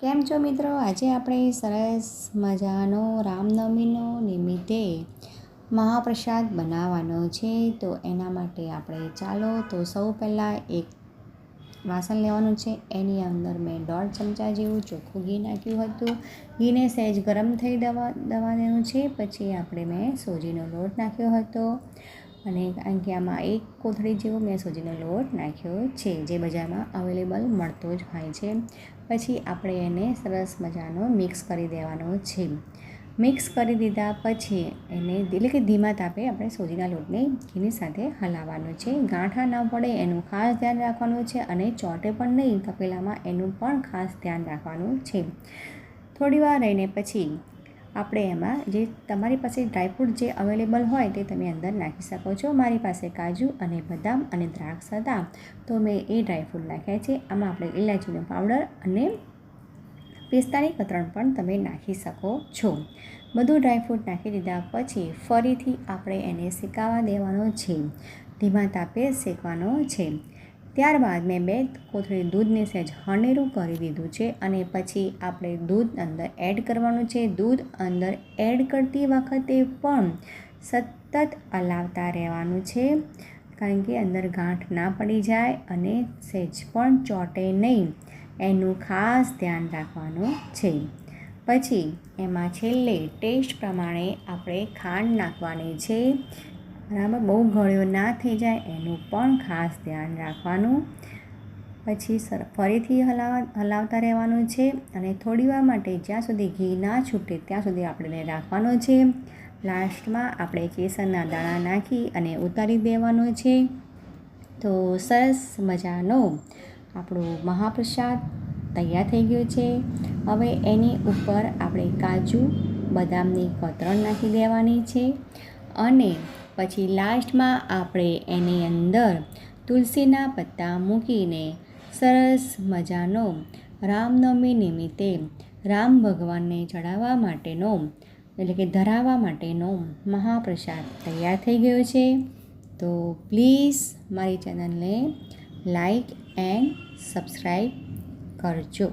કેમ છો મિત્રો? આજે આપણે સરસ મજાનો રામનવમીનો નિમિત્તે મહાપ્રસાદ બનાવવાનો છે. તો એના માટે આપણે ચાલો, તો સૌ પહેલાં એક વાસણ લેવાનું છે. એની અંદર મેં દોઢ ચમચા જેવું ચોખ્ખું ઘી નાખ્યું હતું. ઘીને સહેજ ગરમ થઈ દવા દવા દેવાનું છે. પછી આપણે મેં સોજીનો લોટ નાખ્યો હતો. અને આમાં એક કોથળી જેવો મેં સૂજીનો લોટ નાખ્યો છે, જે બજારમાં અવેલેબલ મળતો જ હોય છે. પછી આપણે એને સરસ મજાનો મિક્સ કરી દેવાનો છે. મિક્સ કરી દીધા પછી એને એટલે કે ધીમા તાપે આપણે સોજીના લોટને ઘીની સાથે હલાવવાનો છે. ગાંઠા ન પડે એનું ખાસ ધ્યાન રાખવાનું છે અને ચોટે પણ નહીં, તપેલામાં એનું પણ ખાસ ધ્યાન રાખવાનું છે. થોડી વાર રહીને પછી આપણે એમાં જે તમારી પાસે ડ્રાયફ્રૂટ જે અવેલેબલ હોય તે તમે અંદર નાખી શકો છો. મારી પાસે કાજુ અને બદામ અને દ્રાક્ષ હતા. તો મેં એ ડ્રાયફ્રૂટ નાખ્યા છે. આમાં આપણે ઇલાયચીનો પાવડર અને પિસ્તાની કતરણ પણ તમે નાખી શકો છો. બધું ડ્રાયફ્રૂટ નાખી દીધા પછી ફરીથી આપણે એને શેકાવા દેવાનો છે. ધીમા તાપે શેકવાનો છે. ત્યારબાદ મેં બે કોથળી દૂધને સહેજ હનેરું કરી દીધું છે અને પછી આપણે દૂધ અંદર એડ કરવાનું છે. દૂધ અંદર એડ કરતી વખતે પણ સતત હલાવતા રહેવાનું છે, કારણ કે અંદર ગાંઠ ના પડી જાય અને સહેજ પણ ચોટે નહીં. એનું ખાસ ધ્યાન રાખવાનું છે. પછી એમાં છેલ્લે ટેસ્ટ પ્રમાણે આપણે ખાંડ નાખવાની છે. બરાબર બહુ ગળ્યો ના થઈ જાય એનું પણ ખાસ ધ્યાન રાખવાનું. પછી સર, ફરીથી હલાવા, હલાવતા રહેવાનું છે અને થોડીવાર માટે જ્યાં સુધી ઘી ના છૂટે ત્યાં સુધી આપણે રાખવાનો છે. લાસ્ટમાં આપણે કેસરના દાણા નાખી અને ઉતારી દેવાનો છે. તો સરસ મજાનો આપણો મહાપ્રસાદ તૈયાર થઈ ગયો છે. હવે એની ઉપર આપણે કાજુ, બદામની કતરણ નાખી દેવાની છે અને પછી લાસ્ટમાં આપણે એની અંદર તુલસીના પત્તા મૂકીને સરસ મજાનો રામનવમી નિમિત્તે રામ ભગવાનને ચડાવવા માટેનો, એટલે કે ધરાવવા માટેનો મહાપ્રસાદ તૈયાર થઈ ગયો છે. તો પ્લીઝ મારી ચેનલને લાઈક એન્ડ સબસ્ક્રાઈબ કરજો.